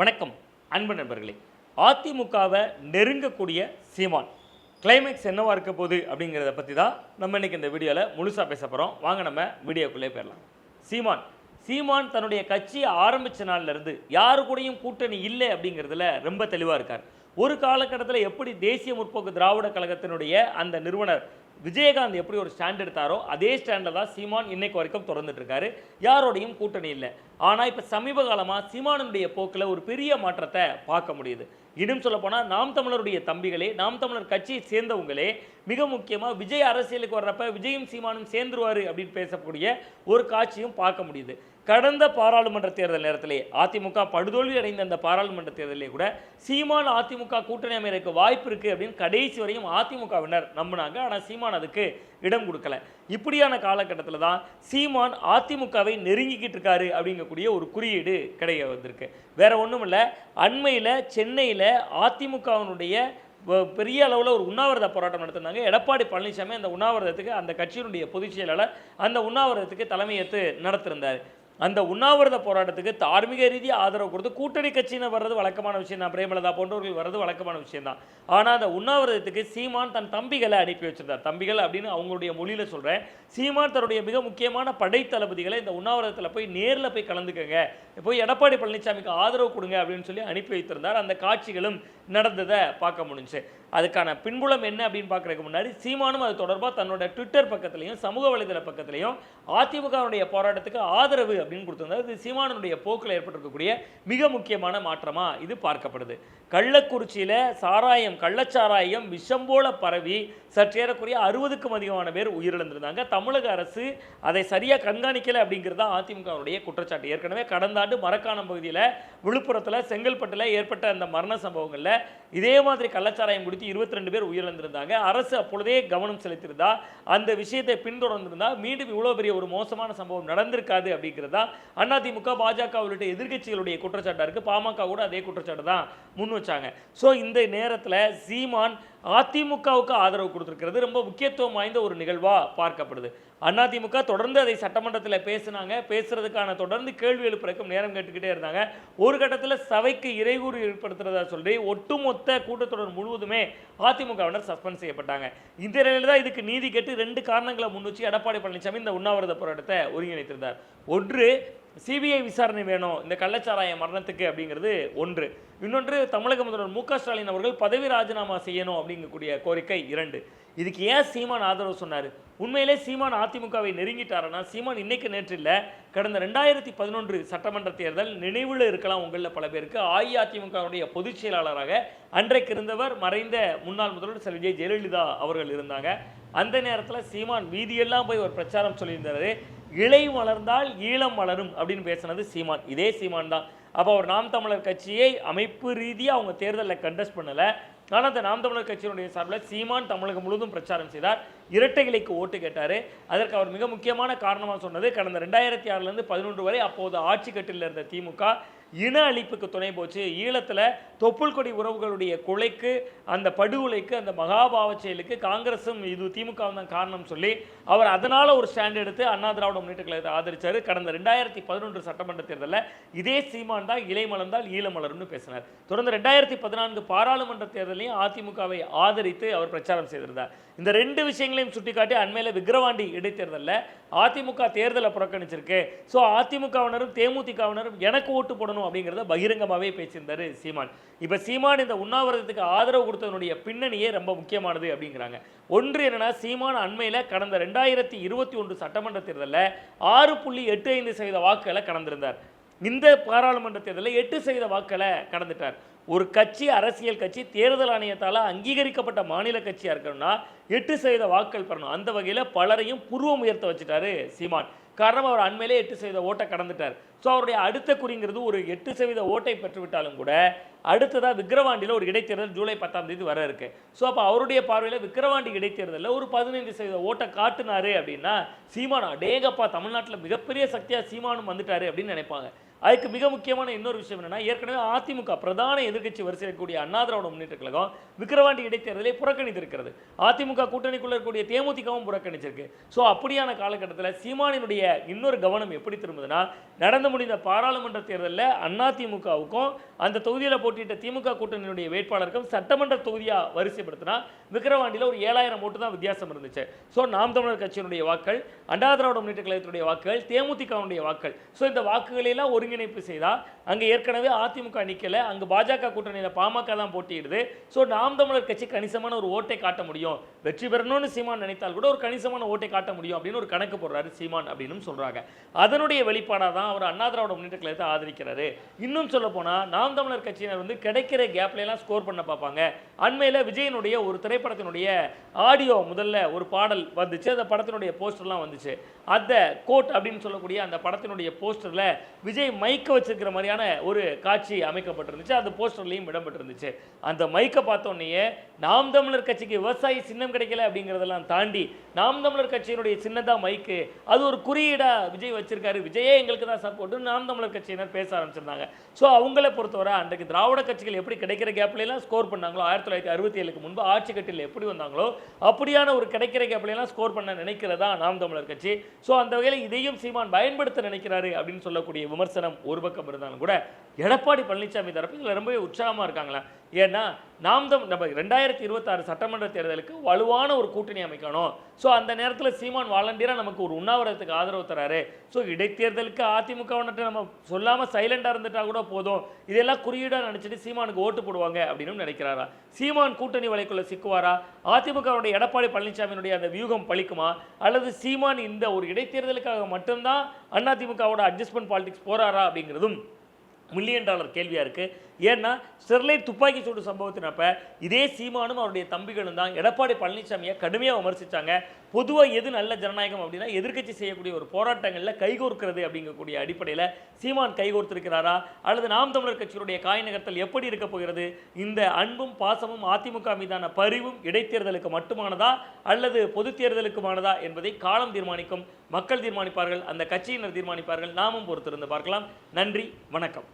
வணக்கம் அன்பு நண்பர்களே. அதிமுகவை நெருங்கக்கூடிய சீமான் கிளைமேக்ஸ் என்னவா இருக்க போகுது அப்படிங்கிறத பற்றி தான் நம்ம இன்னைக்கு இந்த வீடியோவில் முழுசாக பேச போகிறோம் வாங்க நம்ம வீடியோக்குள்ளே போயிடலாம். சீமான் சீமான் தன்னுடைய கட்சியை ஆரம்பித்த நாள்லேருந்து யாரு கூடயும் கூட்டணி இல்லை அப்படிங்கிறதுல ரொம்ப தெளிவாக இருக்கார். ஒரு காலகட்டத்தில் எப்படி தேசிய முற்போக்கு திராவிட கழகத்தினுடைய அந்த நிறுவனர் விஜயகாந்த் எப்படி ஒரு ஸ்டாண்ட் எடுத்தாரோ அதே ஸ்டாண்டில் தான் சீமான் இன்னைக்கு வரைக்கும் தொடர்ந்துட்டு இருக்காரு யாரோடையும் கூட்டணி இல்லை. ஆனால் இப்போ சமீப காலமாக சீமானுடைய போக்கில் ஒரு பெரிய மாற்றத்தை பார்க்க முடியுது. இன்னும் சொல்லப்போனால் நாம் தமிழருடைய தம்பிகளே நாம் தமிழர் கட்சியை சேர்ந்தவங்களே மிக முக்கியமாக விஜய் அரசியலுக்கு வர்றப்ப விஜயும் சீமானும் சேர்ந்துருவார் அப்படின்னு பேசக்கூடிய ஒரு காட்சியும் பார்க்க முடியுது. கடந்த பாராளுமன்ற தேர்தல் நேரத்திலே அதிமுக படுதோல்வி அடைந்த அந்த பாராளுமன்ற தேர்தலே கூட சீமான் அதிமுக கூட்டணி அமைறதுக்கு வாய்ப்பு இருக்குது அப்படின்னு கடைசி வரையும் அதிமுகவினர் நம்பினாங்க. ஆனால் சீமான் அதுக்கு இடம் கொடுக்கல. இப்படியான காலகட்டத்தில் தான் சீமான் அதிமுகவை நெருங்கிக்கிட்டு இருக்காரு அப்படிங்கக்கூடிய ஒரு குறியீடு கிடைக்க வந்திருக்கு. வேற ஒன்றும் இல்லை அண்மையில் சென்னையில் அதிமுகவினுடைய பெரிய அளவில் ஒரு உண்ணாவிரத போராட்டம் நடத்தினாங்க எடப்பாடி பழனிசாமி அந்த உண்ணாவிரதத்துக்கு அந்த கட்சியினுடைய பொதுச் செயலாளர் அந்த உண்ணாவிரதத்துக்கு தலைமையேற்று நடத்திருந்தார். அந்த உண்ணாவிரத போராட்டத்துக்கு தார்மீக ரீதியாக ஆதரவு கொடுத்து கூட்டணி கட்சியினர் வர்றது வழக்கமான விஷயம் தான். பிரேமலதா போன்றவர்கள் வர்றது வழக்கமான விஷயம் தான். ஆனால் அந்த உண்ணாவிரதத்துக்கு சீமான் தன் தம்பிகளை அனுப்பி வச்சிருந்தார். தம்பிகள் அப்படின்னு அவங்களுடைய மொழியில் சொல்கிறேன் சீமான் தன்னுடைய மிக முக்கியமான படை தளபதிகளை இந்த உண்ணாவிரதத்தில் போய் நேரில் போய் கலந்துக்கங்க. போய் எடப்பாடி பழனிசாமிக்கு ஆதரவு கொடுங்க அப்படின்னு சொல்லி அனுப்பி வைத்திருந்தார். அந்த காட்சிகளும் நடந்ததை பார்க்க முடிஞ்சுச்சு. அதுக்கான பின்புலம் என்ன அப்படின்னு பார்க்குறதுக்கு முன்னாடி சீமானும் அது தொடர்பாக தன்னோட ட்விட்டர் பக்கத்துலையும் சமூக வலைதள பக்கத்துலையும் அதிமுகவுடைய போராட்டத்துக்கு ஆதரவு அப்படின்னு கொடுத்திருந்தார். இது சீமானுடைய போக்கில் ஏற்பட்டிருக்கக்கூடிய மிக முக்கியமான மாற்றமாக இது பார்க்கப்படுது. கள்ளக்குறிச்சியில் சாராயம் கள்ளச்சாராயம் விஷம் போல பரவி சற்றேறக்குரிய அறுபதுக்கும் அதிகமான பேர் உயிரிழந்திருந்தாங்க. தமிழக அரசு அதை சரியாக கண்காணிக்கலை அப்படிங்கிறது தான் அதிமுகவுடைய குற்றச்சாட்டு. ஏற்கனவே கடந்த ஆண்டு மரக்காணம் பகுதியில் விழுப்புரத்தில் செங்கல்பட்டில் ஏற்பட்ட அந்த மரண சம்பவங்களில் இதே மாதிரி கள்ளச்சாராயம் நூற்றி இருபத்தி ரெண்டு பேர் உயிரிழந்திருந்தாங்க. அரசு அப்பொழுதே கவனம் செலுத்தியிருந்தா அந்த விஷயத்தை பின்தொடர்ந்திருந்தா மீண்டும் இவ்வளோ பெரிய ஒரு மோசமான சம்பவம் நடந்திருக்காது அப்படிங்கிறதா அதிமுக பாஜக உள்ளிட்ட எதிர்க்கட்சிகளுடைய குற்றச்சாட்டாக இருக்குது பாமக கூட அதே குற்றச்சாட்டு தான் முன் வச்சாங்க. ஸோ இந்த நேரத்தில் சீமான் அதிமுகவுக்கு ஆதரவு கொடுத்துருக்கிறது. ரொம்ப முக்கியத்துவம் வாய்ந்த ஒரு நிகழ்வாக பார்க்கப்படுது. அதிமுக தொடர்ந்து அதை சட்டமன்றத்தில் பேசினாங்க. பேசுறதுக்கான தொடர்ந்து கேள்வி எழுப்புறக்கும் நேரம் கேட்டுக்கிட்டே இருந்தாங்க. ஒரு கட்டத்தில் சபைக்கு இறைகூறு ஏற்படுத்துறதா சொல்லி ஒட்டுமொத்த கூட்டத்தொடர் முழுவதுமே அதிமுகவினர் சஸ்பெண்ட் செய்யப்பட்டாங்க. இந்த நிலையில் தான் இதுக்கு நீதி கேட்டு ரெண்டு காரணங்களை முன் வச்சு எடப்பாடி பழனிசாமி இந்த உண்ணாவிரத போராட்டத்தை ஒருங்கிணைத்திருந்தார். ஒன்று சிபிஐ விசாரணை வேணும் இந்த கள்ளச்சாராய மரணத்துக்கு அப்படிங்கிறது ஒன்று. இன்னொன்று தமிழக முதல்வர் மு க ஸ்டாலின் அவர்கள் பதவி ராஜினாமா செய்யணும் அப்படிங்கக்கூடிய கோரிக்கை இரண்டு. இதுக்கு ஏன் சீமான் ஆதரவு சொன்னார்? உண்மையிலே சீமான் அதிமுகவை நெருங்கிட்டாருன்னா சீமான் இன்னைக்கு நேற்று இல்லை கடந்த ரெண்டாயிரத்தி பதினொன்று சட்டமன்ற தேர்தல் நினைவில் இருக்கலாம் உங்களில் பல பேருக்கு. அஇஅதிமுகவுடைய பொதுச் செயலாளராக அன்றைக்கு இருந்தவர் மறைந்த முன்னாள் முதல்வர் செல்வி ஜெயலலிதா அவர்கள் இருந்தாங்க. அந்த நேரத்தில் சீமான் வீதியெல்லாம் போய் ஒரு பிரச்சாரம் சொல்லியிருந்தாரு. இலை மலர்ந்தால் ஈழம் வளரும் அப்படின்னு பேசினது சீமான். இதே சீமான் தான் அப்போ அவர் நாம் தமிழர் கட்சியை அமைப்பு ரீதியாக அவங்க தேர்தலில் கண்டஸ்ட் பண்ணலை. ஆனால் அந்த நாம் தமிழர் கட்சியினுடைய சார்பில் சீமான் தமிழகம் முழுவதும் பிரச்சாரம் செய்தார். இரட்டை இலைக்கு ஓட்டு கேட்டார். அதற்கு அவர் மிக முக்கியமான காரணமாக சொன்னது கடந்த ரெண்டாயிரத்தி ஆறுலேருந்து பதினொன்று வரை அப்போது ஆட்சி கட்டில் இருந்த திமுக இன அழிப்புக்கு துணை போச்சு. ஈழத்தில் தொப்புள் கொடி உறவுகளுடைய கொலைக்கு அந்த படுகொலைக்கு அந்த மகாபாவ செயலுக்கு காங்கிரஸும் இது திமுகவும் தான் காரணம் சொல்லி அவர் அதனால் ஒரு ஸ்டாண்ட் எடுத்து அண்ணா திராவிட முன்னேற்ற கழகத்தை ஆதரிச்சார். கடந்த ரெண்டாயிரத்தி பதினொன்று சட்டமன்ற தேர்தலில் இதே சீமான் தான் இலை மலர்ந்தால் ஈழமலர்னு பேசினார். தொடர்ந்து ரெண்டாயிரத்தி பதினான்கு பாராளுமன்ற தேர்தலையும் அதிமுகவை ஆதரித்து அவர் பிரச்சாரம் செய்திருந்தார். இந்த ரெண்டு விஷயங்களையும் சுட்டிக்காட்டி அண்மையில் விக்கிரவாண்டி இடைத்தேர்தலில் அதிமுக தேர்தலை புறக்கணிச்சிருக்கு. ஸோ அதிமுகவினரும் தேமுதிகவினரும் எனக்கு ஓட்டு போடணும் அப்படிங்கிறத பகிரங்கமாகவே பேசியிருந்தார் சீமான். இப்போ சீமான் இந்த உண்ணாவிரதத்துக்கு ஆதரவு கொடுத்ததனுடைய பின்னணியே ரொம்ப முக்கியமானது அப்படிங்கிறாங்க. ஒன்று என்னென்னா சீமான் அண்மையில் கடந்த ரெண்டாயிரத்தி இருபத்தி ஒன்று சட்டமன்ற தேர்தலில் ஆறு புள்ளி எட்டு ஐந்து சதவீத வாக்குகளை கடந்திருந்தார். இந்த பாராளுமன்ற தேர்தலில் எட்டு சதவீத வாக்களை கடந்துட்டார். ஒரு கட்சி அரசியல் கட்சி தேர்தல் ஆணையத்தால் அங்கீகரிக்கப்பட்ட மாநில கட்சியாக இருக்கணும்னா எட்டு சதவீத வாக்கள் பெறணும். அந்த வகையில் பலரையும் புருவம் உயர்த்த வச்சுட்டாரு சீமான். காரணம் அவர் அண்மையிலே எட்டு சதவீத ஓட்டை கடந்துட்டார். ஸோ அவருடைய அடுத்த குறிங்கிறது ஒரு எட்டு சதவீத ஓட்டை பெற்றுவிட்டாலும் கூட அடுத்ததாக விக்கிரவாண்டியில் ஒரு இடைத்தேர்தல் ஜூலை பத்தாம் தேதி வர இருக்கு. ஸோ அப்போ அவருடைய பார்வையில் விக்கிரவாண்டி இடைத்தேர்தலில் ஒரு பதினைந்து சதவீத ஓட்டை காட்டுனாரு அப்படின்னா சீமான் அடேகப்பா தமிழ்நாட்டில் மிகப்பெரிய சக்தியாக சீமானும் வந்துட்டாரு அப்படின்னு நினைப்பாங்க. அதுக்கு மிக முக்கியமான இன்னொரு விஷயம் என்னென்னா ஏற்கனவே அதிமுக பிரதான எதிர்க்கட்சி வரிசையில் இருக்கக்கூடிய அண்ணா திராவிட முன்னேற்ற கழகம் விக்கிரவாண்டி இடைத்தேர்தலை புறக்கணித்திருக்கிறது. அதிமுக கூட்டணிக்குள்ள இருக்கக்கூடிய தேமுதிகவும் புறக்கணிச்சிருக்கு. ஸோ அப்படியான காலகட்டத்தில் சீமானினுடைய இன்னொரு கவனம் எப்படி திரும்புதுன்னா நடந்து முடிந்த பாராளுமன்ற தேர்தலில் அதிமுகவுக்கும் அந்த தொகுதியில் போட்டியிட்ட திமுக கூட்டணியினுடைய வேட்பாளருக்கும் சட்டமன்ற தொகுதியாக வரிசைப்படுத்தினா விக்கிரவாண்டியில் ஒரு ஏழாயிரம் ஓட்டு தான் வித்தியாசம் இருந்துச்சு. ஸோ நாம் தமிழர் கட்சியினுடைய வாக்கள் அண்ணா திராவிட முன்னேற்ற கழகத்தினுடைய வாக்குகள் தேமுதிகவுடைய வாக்குகள். ஸோ இந்த வாக்குகளெல்லாம் ஒரு ஒருங்கிணைப்பு செய்தால் அங்கே ஏற்கனவே அதிமுக நிற்கலை அங்கே பாஜக கூட்டணியில் பாமக தான் போட்டியிடுது. ஸோ நாம் தமிழர் கட்சி கணிசமான ஒரு ஓட்டை காட்ட முடியும். வெற்றி பெறணும்னு சீமான் நினைத்தால் கூட ஒரு கணிசமான ஓட்டை காட்ட முடியும் அப்படின்னு ஒரு கணக்கு போடுறாரு சீமான் அப்படின்னு சொல்கிறாங்க அதனுடைய வெளிப்பாடாக தான் அவர் அண்ணா திராவிட முன்னேற்ற கழகத்தை ஆதரிக்கிறாரு. இன்னும் சொல்ல போனால் நாம் தமிழர் கட்சியினர் வந்து கிடைக்கிற கேப்ல எல்லாம் ஸ்கோர் பண்ண பார்ப்பாங்க. அண்மையில் விஜயனுடைய ஒரு திரைப்படத்தினுடைய ஆடியோ முதல்ல ஒரு பாடல் வந்துச்சு. அந்த படத்தினுடைய போஸ்டர்லாம் வந்துச்சு. அந்த கோட் அப்படின்னு சொல்லக்கூடிய அந்த படத்தினுடைய போஸ்டரில் விஜய் மைக்கை வச்சுருக்கிற மாதிரியான ஒரு காட்சி அமைக்கப்பட்டிருந்துச்சு. அந்த போஸ்டர்லையும் இடம்பெற்றிருந்துச்சு. அந்த மைக்கை பார்த்தோன்னே நாம் தமிழர் கட்சிக்கு விவசாயி சின்னம் கிடைக்கல அப்படிங்கிறதெல்லாம் தாண்டி நாம் தமிழர் கட்சியினுடைய சின்னதாக மைக்கு அது ஒரு குறியீடாக விஜய் வச்சுருக்காரு. விஜயே எங்களுக்கு தான் சப்போர்ட்டு நாம் தமிழர் கட்சியினர் பேச ஆரம்பிச்சிருந்தாங்க. ஸோ அவங்கள பொறுத்தவரை அன்றைக்கு திராவிட கட்சிகள் எப்படி கிடைக்கிற கேப்லாம் ஸ்கோர் பண்ணாங்களோ ஆயிரத்தி தொள்ளாயிரத்தி அறுபத்தி ஏழுக்கு முன்பு ஆட்சி கட்டில் எப்படி வந்தாங்களோ அப்படியான ஒரு கிடைக்கிற கேப்ல எல்லாம் ஸ்கோர் பண்ண நினைக்கிறதா நாம் தமிழர் கட்சி. ஸோ அந்த வகையில் இதையும் சீமான் பயன்படுத்த நினைக்கிறாரு அப்படின்னு சொல்லக்கூடிய விமர்சனம் ஒரு பக்கம் இருந்தாலும் கூட எடப்பாடி பழனிசாமி தரப்பு இதில் ரொம்பவே உற்சாகமாக இருக்காங்களா. ஏன்னா நாம் நம்ம ரெண்டாயிரத்தி இருபத்தாறு சட்டமன்ற தேர்தலுக்கு வலுவான ஒரு கூட்டணி அமைக்கணும். ஸோ அந்த நேரத்தில் சீமான் வாலண்டியராக நமக்கு ஒரு உண்ணாவிரத்துக்கு ஆதரவு தராரு. ஸோ இடைத்தேர்தலுக்கு அதிமுகவினர்கிட்ட நம்ம சொல்லாமல் சைலண்டாக இருந்துட்டா கூட போதும். இதெல்லாம் குறியீடாக நினச்சிட்டு சீமானுக்கு ஓட்டு போடுவாங்க அப்படின்னு நினைக்கிறாரா? சீமான் கூட்டணி வலைக்குள்ளே சிக்குவாரா? அதிமுகவுடைய எடப்பாடி பழனிசாமியினுடைய அந்த வியூகம் பழிக்குமா? அல்லது சீமான் இந்த ஒரு இடைத்தேர்தலுக்காக மட்டும்தான் அதிமுகவோட அட்ஜஸ்ட்மெண்ட் பாலிடிக்ஸ் போறாரா அப்படிங்கிறதும் மில்லியன் டாலர் கேள்வியாக இருக்குது ஏன்னா ஸ்டெர்லைட் துப்பாக்கி சூடு சம்பவத்தினப்ப இதே சீமானும் அவருடைய தம்பிகளும் தான் எடப்பாடி பழனிசாமியை கடுமையாக விமர்சித்தாங்க பொதுவாக எது நல்ல ஜனநாயகம் அப்படின்னா எதிர்க்கட்சி செய்யக்கூடிய ஒரு போராட்டங்களில் கைகோர்க்கிறது அப்படிங்கக்கூடிய அடிப்படையில் சீமான் கைகோர்த்திருக்கிறாரா அல்லது நாம் தமிழர் கட்சியினுடைய காய் நகர்த்தல் எப்படி இருக்க போகிறது? இந்த அன்பும் பாசமும் அதிமுக மீதான பரிவும் இடைத்தேர்தலுக்கு மட்டுமானதா? அல்லது பொது தேர்தலுக்குமானதா என்பதை காலம் தீர்மானிக்கும் மக்கள் தீர்மானிப்பார்கள் அந்த கட்சியினர் தீர்மானிப்பார்கள் நாமும் பொறுத்திருந்து பார்க்கலாம். நன்றி வணக்கம்.